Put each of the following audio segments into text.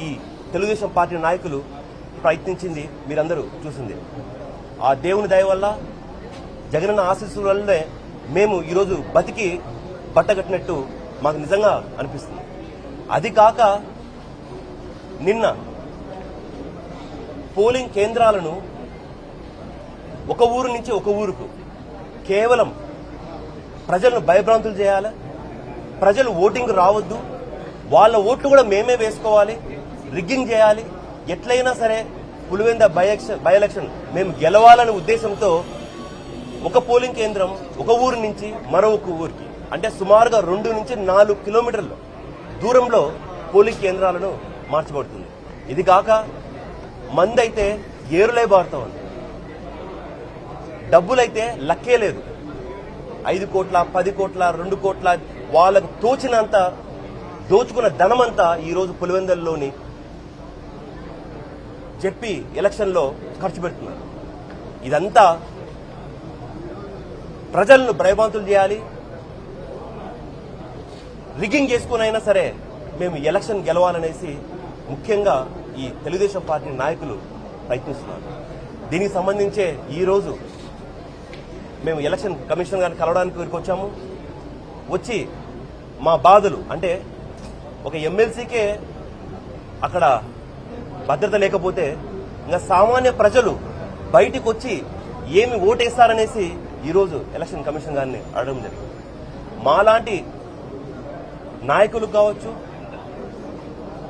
ఈ తెలుగుదేశం పార్టీ నాయకులు ప్రయత్నించింది మీరందరూ చూసింది. ఆ దేవుని దయ వల్ల జగనన్న ఆశీస్సుల వల్లనే మేము ఈరోజు బతికి బట్టగట్టినట్టు మాకు నిజంగా అనిపిస్తుంది. అది కాక నిన్న పోలింగ్ కేంద్రాలను ఒక ఊరు నుంచి ఒక ఊరుకు కేవలం ప్రజలను భయభ్రాంతులు చేయాలి? ప్రజలు ఓటింగ్ రావద్దు. వాళ్ళ ఓట్లు కూడా మేమే వేసుకోవాలి. రిగ్గింగ్ చేయాలి. ఎట్లయినా సరే పులివెంద బై బై ఎలక్షన్ మేము గెలవాలనే ఉద్దేశంతో ఒక పోలింగ్ కేంద్రం ఒక ఊరు నుంచి మరొక ఊరికి అంటే సుమారుగా రెండు నుంచి నాలుగు కిలోమీటర్ల దూరంలో పోలింగ్ కేంద్రాలను మార్చబడుతుంది. ఇది కాక మందైతే ఏరులై బారుతా ఉంది. డబ్బులైతే లక్కే లేదు. ఐదు కోట్ల పది కోట్ల రెండు కోట్ల వాళ్ళకు తోచినంత దోచుకున్న ధనమంతా ఈరోజు పులివెందల్లోని చెప్పి ఎలక్షన్లో ఖర్చు పెడుతున్నారు. ఇదంతా ప్రజలను భయభాంతులు చేయాలి. రిగ్గింగ్ చేసుకుని అయినా సరే మేము ఎలక్షన్ గెలవాలనేసి ముఖ్యంగా ఈ తెలుగుదేశం పార్టీ నాయకులు ప్రయత్నిస్తున్నారు. దీనికి సంబంధించే ఈరోజు మేము ఎలక్షన్ కమిషన్ గారిని కలవడానికి ఊరికి వచ్చాము. వచ్చి మా బాధలు అంటే ఒక ఎమ్మెల్సీకే అక్కడ భద్రత లేకపోతే ఇంకా సామాన్య ప్రజలు బయటికి వచ్చి ఏమి ఓటేస్తారనేసి ఈరోజు ఎలక్షన్ కమిషన్ గారిని అడగడం జరిగింది. మాలాంటి నాయకులకు కావచ్చు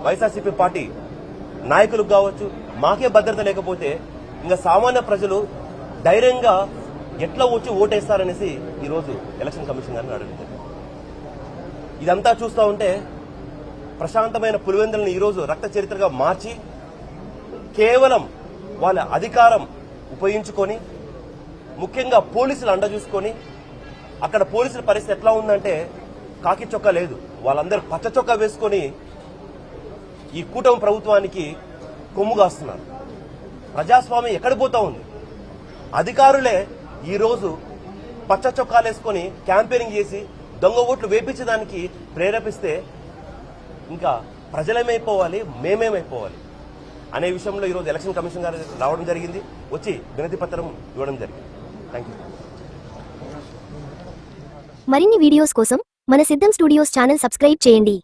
వైఎస్ఆర్సీపీ పార్టీ నాయకులకు కావచ్చు మాకే భద్రత లేకపోతే ఇంకా సామాన్య ప్రజలు ధైర్యంగా ఎట్లా వచ్చి ఓటేస్తారనేసి ఈరోజు ఎలక్షన్ కమిషన్ గారిని అడగడం జరిగింది. ఇదంతా చూస్తూ ఉంటే ప్రశాంతమైన పులివెందులను ఈరోజు రక్త చరిత్రగా మార్చి కేవలం వాళ్ళ అధికారం ఉపయోగించుకొని ముఖ్యంగా పోలీసులు అండ చూసుకొని అక్కడ పోలీసుల పరిస్థితి ఎట్లా ఉందంటే కాకి చొక్కా లేదు. వాళ్ళందరూ పచ్చ చొక్కా వేసుకొని ఈ కూటమి ప్రభుత్వానికి కొమ్ము కాస్తున్నారు. ప్రజాస్వామ్యం ఎక్కడ పోతా ఉంది? అధికారులే ఈరోజు పచ్చ చొక్కాలు వేసుకొని క్యాంపెయినింగ్ చేసి దొంగ ఓట్లు వేపించడానికి ప్రేరేపిస్తే ఇంకా ప్రజలేమైపోవాలి మేమేమైపోవాలి. అనే విషయంలో ఈరోజు ఎలక్షన్ కమిషన్ గారు రావడం జరిగింది. వచ్చి వినతి పత్రం ఇవ్వడం జరిగింది. థ్యాంక్ యూ మరిన్ని వీడియోస్ కోసం మన సిద్ధం స్టూడియోస్ ఛానల్ సబ్స్క్రైబ్ చేయండి.